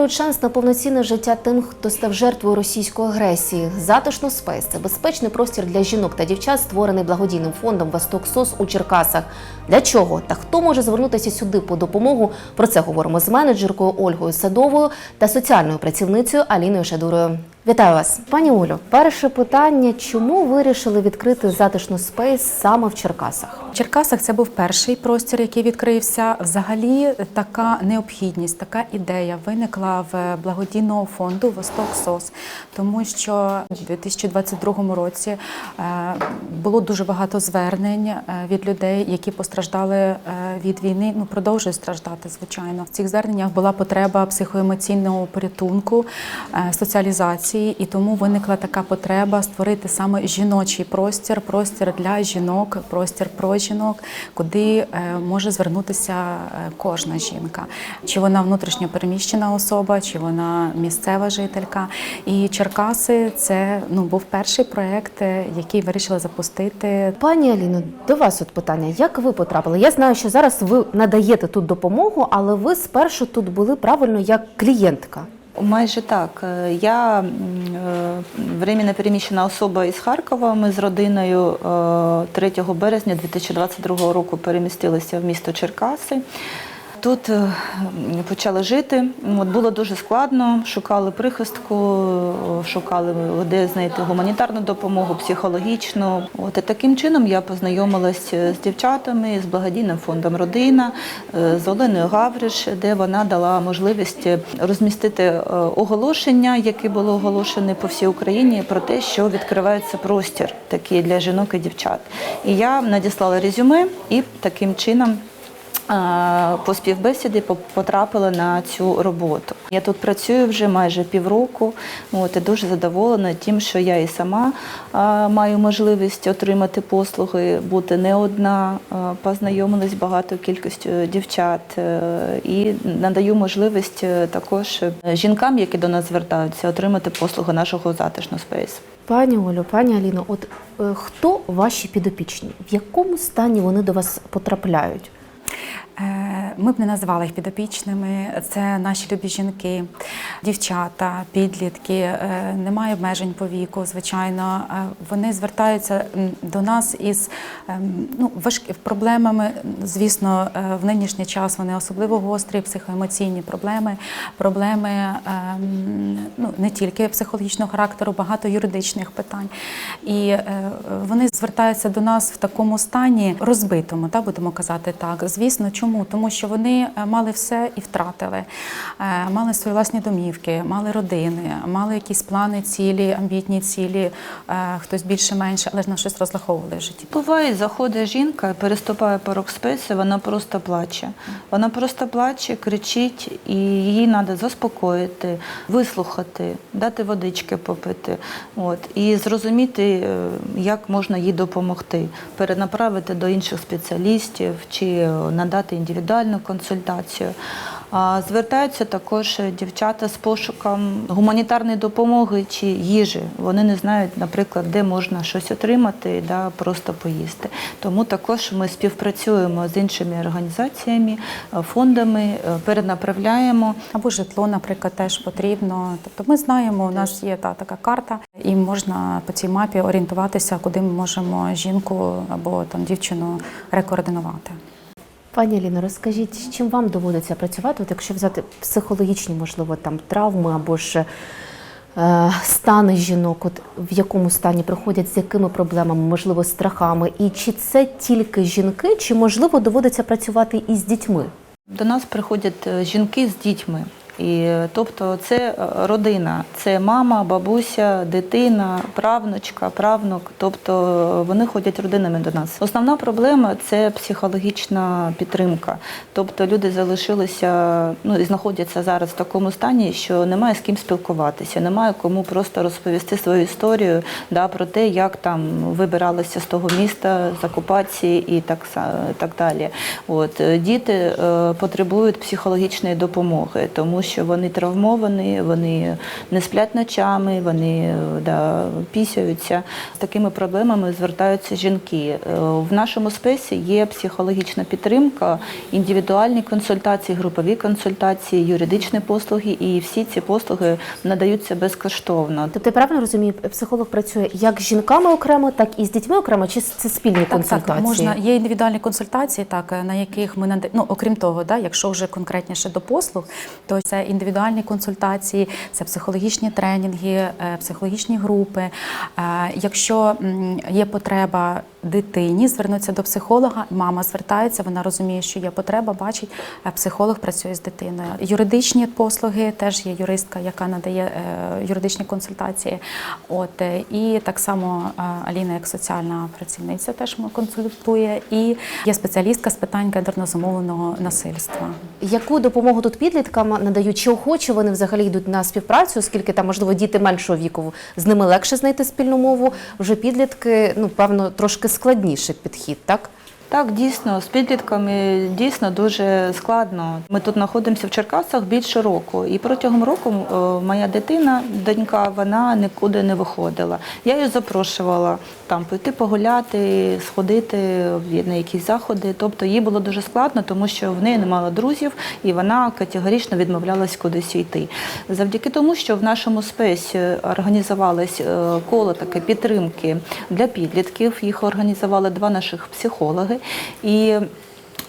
Дарують шанс на повноцінне життя тим, хто став жертвою російської агресії. Затишно спейс це безпечний простір для жінок та дівчат, створений благодійним фондом Восток Сос у Черкасах. Для чого та хто може звернутися сюди по допомогу? Про це говоримо з менеджеркою Ольгою Садовою та соціальною працівницею Аліною Шадурою. Вітаю вас, пані Олю. Перше питання: чому вирішили відкрити затишно спейс саме в Черкасах? В Черкасах це був перший простір, який відкрився. Взагалі, така необхідність, така ідея виникла в благодійного фонду Восток СОС, тому що у 2022 році е, було дуже багато звернень е, від людей, які постраждали е, від війни. Ну продовжують страждати, звичайно. В цих зверненнях була потреба психоемоційного порятунку, е, соціалізації, і тому виникла така потреба створити саме жіночий простір, простір для жінок, простір про жінок, куди е, може звернутися е, кожна жінка, чи вона внутрішньо переміщена особа, чи вона місцева жителька. І Черкаси це ну був перший проект, е, який вирішили запустити. Пані Аліно, до вас от питання: як ви потрапили? Я знаю, що зараз ви надаєте тут допомогу, але ви спершу тут були правильно як клієнтка. Майже так. Е, Я е, временно переміщена особа із Харкова. Ми з родиною е, 3 березня 2022 року перемістилися в місто Черкаси. Тут е, почали жити. От було дуже складно. Шукали прихистку, е, шукали де знайти гуманітарну допомогу, психологічну. От і таким чином я познайомилася з дівчатами з благодійним фондом Родина е, з Оленою Гавриш, де вона дала можливість розмістити е, оголошення, яке було оголошене по всій Україні, про те, що відкривається простір такий для жінок і дівчат. І я надіслала резюме і таким чином. По співбесіді по- потрапила на цю роботу. Я тут працюю вже майже півроку. От, і дуже задоволена тим, що я і сама маю можливість отримати послуги, бути не одна, познайомилась багато кількістю дівчат е, і надаю можливість е, також е, жінкам, які до нас звертаються, отримати послуги нашого затишного спейсу. Пані Олю, пані Аліно, от е, хто ваші підопічні? В якому стані вони до вас потрапляють? Е, Ми б не називали їх підопічними. Це наші любі жінки, дівчата, підлітки. Е, Немає обмежень по віку. Звичайно, Е, вони звертаються до нас із ем, ну, важкі проблемами. Звісно, е, в нинішній час вони особливо гострі, психоемоційні проблеми, проблеми ем, ну, не тільки психологічного характеру, багато юридичних питань. І вони звертаються до нас в такому стані розбитому, та будемо казати так. Звісно, чому? Тому що вони е, мали все і втратили, Е, мали свої власні домівки, мали родини, мали якісь плани, цілі, амбітні цілі, е, хтось більше менше, але ж на щось розраховували в житті. Буває, заходить жінка, переступає порог спеці, вона просто плаче. Вона просто плаче, кричить, і її треба заспокоїти, вислухати, дати водички попити. От, і зрозуміти, як можна їй допомогти, перенаправити до інших спеціалістів чи надати індивідуальну консультацію. Звертаються також дівчата з пошуком гуманітарної допомоги чи їжі. Вони не знають, наприклад, де можна щось отримати, да, просто поїсти. Тому також ми співпрацюємо з іншими організаціями, е, фондами, е, перенаправляємо. Або житло, наприклад, теж потрібно. Тобто ми знаємо, у нас є та така карта, і можна по цій мапі орієнтуватися, куди ми можемо жінку або там дівчину рекоординувати. Пані Ліно, розкажіть, з чим вам доводиться працювати, от якщо взяти психологічні, можливо, там травми або ж е, стани жінок, от в якому стані приходять, з якими проблемами, можливо, страхами, і чи це тільки жінки, чи можливо доводиться працювати і з дітьми? До нас приходять е, жінки з дітьми. І, тобто це е, родина, це мама, бабуся, дитина, правнучка, правнук. Тобто е, вони ходять родинами до нас. Основна проблема це психологічна підтримка. Тобто люди залишилися ну і знаходяться зараз в такому стані, що немає з ким спілкуватися, немає кому просто розповісти свою історію да, про те, як там вибиралися з того міста з окупації і так, так далі. От е, діти е, потребують психологічної допомоги, тому що вони травмовані, вони не сплять ночами, вони е, да, пісяються. З такими проблемами звертаються жінки. Е, В нашому спесі є психологічна підтримка, індивідуальні консультації, групові консультації, юридичні послуги, і всі ці послуги надаються безкоштовно. Тобто я правильно розумію, психолог працює як з жінками окремо, так і з дітьми окремо, чи це спільні Так, консультації? так, можна є індивідуальні консультації, так на яких ми нада... ну, окрім того, да, якщо вже конкретніше до послуг, то це індивідуальні консультації, це психологічні тренінги, е, психологічні групи. Е, Якщо є потреба дитині, звернутися до психолога, мама звертається, вона розуміє, що є потреба, бачить, е, психолог працює з дитиною. Юридичні послуги теж є юристка, яка надає е, юридичні консультації. От е, і так само Аліна, як соціальна працівниця, теж консультує, і є спеціалістка з питань гендерно зумовленого насильства. Яку допомогу тут підліткам надають? Чи охоче вони взагалі йдуть на співпрацю, оскільки там, можливо, діти меншого віку, з ними легше знайти спільну мову, вже підлітки, ну, певно, трошки складніший підхід, так? Так, дійсно, з підлітками дійсно дуже складно. Ми тут знаходимося в Черкасах більше року, і протягом року е, моя дитина, донька, вона нікуди не виходила. Я її запрошувала там пойти погуляти, сходити на якісь заходи. Тобто їй було дуже складно, тому що в неї немає друзів, і вона категорично відмовлялась кудись йти. Завдяки тому, що в нашому спесі організувалось е, коло таке підтримки для підлітків. Їх організували два наших психологи. І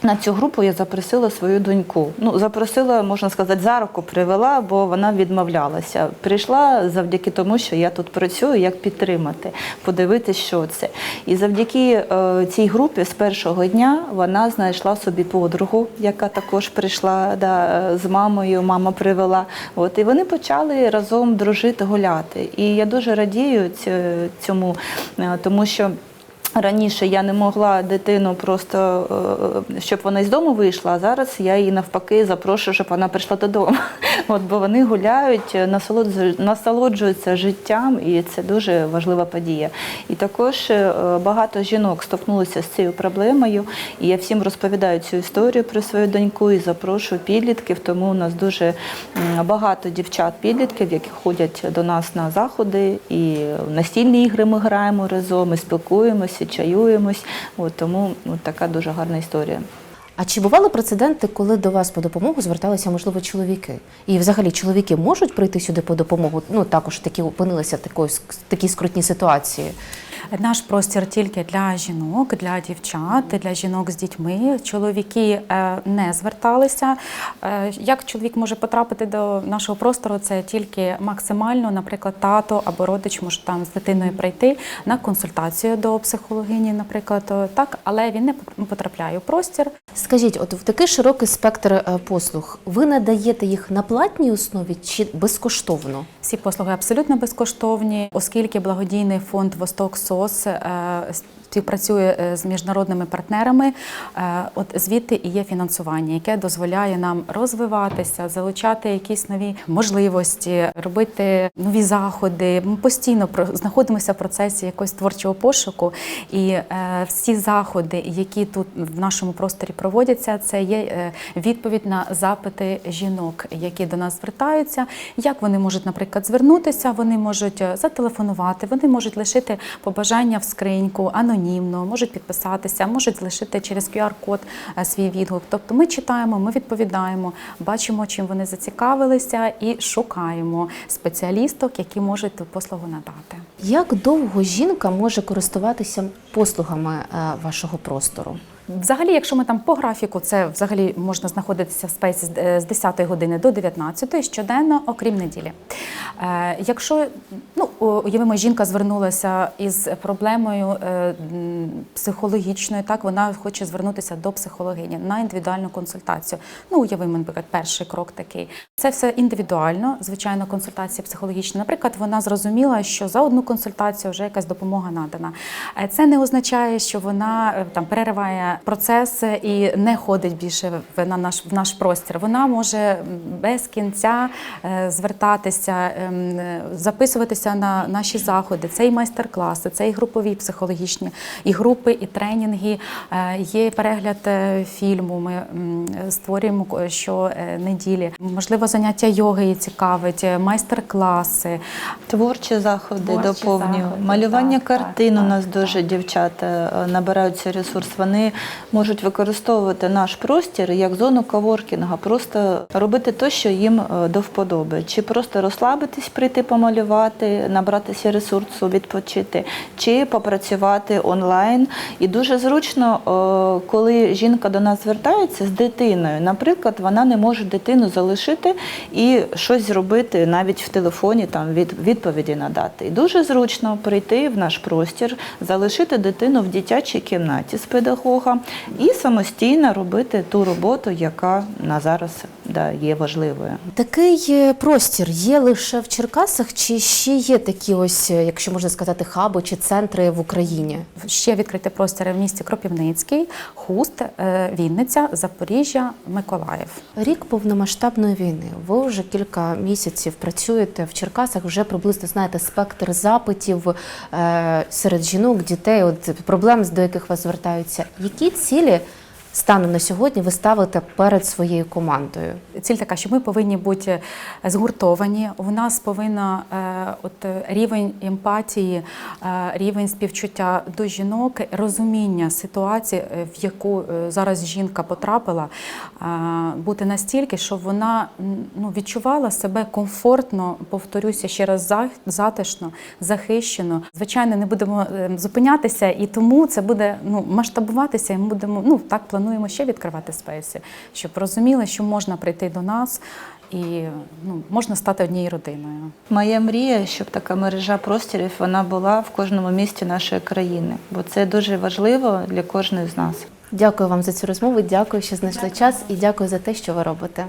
на цю групу я запросила свою доньку. Ну, запросила, можна сказати, за руку привела, бо вона відмовлялася. Прийшла завдяки тому, що я тут працюю, як підтримати, подивитися, що це. І завдяки е, цій групі з першого дня вона знайшла собі подругу, яка також прийшла да, з мамою, мама привела. От, і вони почали разом дружити, гуляти. І я дуже радію цьому, е, тому що. Раніше я не могла дитину просто, е, щоб вона з дому вийшла, а зараз я її навпаки запрошую, щоб вона прийшла додому. От, бо вони гуляють, насолоджуються, життям, і це дуже важлива подія. І також е, багато жінок стикнулися з цією проблемою, і я всім розповідаю цю історію про свою доньку і запрошую підлітків. Тому у нас дуже багато дівчат-підлітків, які ходять до нас на заходи, і в настільні ігри ми граємо разом, ми спілкуємося, чаюємось. От, тому от така дуже гарна історія. А чи бували прецеденти, коли до вас по допомогу зверталися, можливо, чоловіки? І взагалі чоловіки можуть прийти сюди по допомогу? Ну також такі опинилися в такій скрутній ситуації. Наш простір тільки для жінок, для дівчат, для жінок з дітьми. Чоловіки е, не зверталися. Е, Як чоловік може потрапити до нашого простору? Це тільки максимально, наприклад, тато або родич може там з дитиною прийти на консультацію до психологині, наприклад, так, але він не потрапляє у простір. Скажіть, от в такий широкий спектр е, послуг, ви надаєте їх на платній основі чи безкоштовно? Всі послуги абсолютно безкоштовні, оскільки благодійний фонд Восток СОС е, співпрацює е, з міжнародними партнерами. е, От звідти і є фінансування, яке дозволяє нам розвиватися, залучати якісь нові можливості, робити нові заходи. Ми постійно знаходимося в процесі якогось творчого пошуку, і е, всі заходи, які тут в нашому просторі проводяться, це є відповідь на запити жінок, які до нас звертаються. Як вони можуть, наприклад, звернутися? Вони можуть зателефонувати, вони можуть лишити побажання в скриньку анонімно, можуть підписатися, можуть залишити через QR-код е, свій відгук. Тобто ми читаємо, ми відповідаємо, бачимо, чим вони зацікавилися, і шукаємо спеціалісток, які можуть ту послугу надати. Як довго жінка може користуватися послугами е, вашого простору? Взагалі, якщо ми там по графіку, це взагалі можна знаходитися в спейсі з е, з 10 години до 19 щоденно, окрім неділі. Е, Якщо ну уявимо, жінка звернулася із проблемою е, психологічною, так вона хоче звернутися до психологині на індивідуальну консультацію. Ну, уявимо, наприклад, перший крок такий. Це все індивідуально, звичайно, консультація психологічна. Наприклад, вона зрозуміла, що за одну консультацію вже якась допомога надана. Е, Це не означає, що вона е, там перериває процес і не ходить більше в на наш в наш простір. Вона може без кінця звертатися, ем, записуватися на на наші заходи. Це і майстер-класи, це і групові психологічні, і групи, і тренінги. Е, Є перегляд е, фільму. Ми створюємо щонеділі. Можливо, заняття йоги цікавить, е, майстер-класи. Творчі заходи доповнюю. Малювання так, так, картин у нас так. дуже дівчата е, набираються ресурс. Вони можуть використовувати наш простір як зону коворкінга, просто робити те, що їм е, до вподоби. Чи просто розслабитись, прийти помалювати, набратися ресурсу, відпочити, чи попрацювати онлайн. І дуже зручно, е, коли жінка до нас звертається з дитиною. Наприклад, вона не може дитину залишити і щось зробити навіть в телефоні, там від відповіді надати. І дуже зручно прийти в наш простір, залишити дитину в дитячій кімнаті з педагогом і самостійно робити ту роботу, яка на зараз да, є важливою. Такий е, простір є лише в Черкасах, чи ще є такі ось, е, якщо можна сказати, хаби чи центри в Україні? Ще відкриті простори в місті Кропівницький, Хуст, е, Вінниця, Запоріжжя, Миколаїв. Рік повномасштабної війни. Ви вже кілька місяців працюєте в Черкасах, вже приблизно знаєте спектр запитів е, серед жінок, дітей, от проблем, до яких вас звертаються. Які цілі станом на сьогодні ви ставите перед своєю командою? Ціль така, що ми повинні бути згуртовані. У нас повинна е, от рівень емпатії, е, рівень співчуття до жінок, розуміння ситуації, е, в яку зараз жінка потрапила, бути настільки, щоб вона ну, відчувала себе комфортно, повторюся ще раз, затишно, захищено. Звичайно, не будемо е, зупинятися, і тому це буде ну, масштабуватися, і ми будемо ну так плануємо ще відкривати спейси, щоб розуміли, що можна прийти до нас і ну, можна стати однією родиною. Моя мрія, щоб така мережа простірів вона була в кожному місті нашої країни, бо це дуже важливо для кожної з нас. Дякую вам за цю розмову. Дякую, що знайшли час, і дякую за те, що ви робите.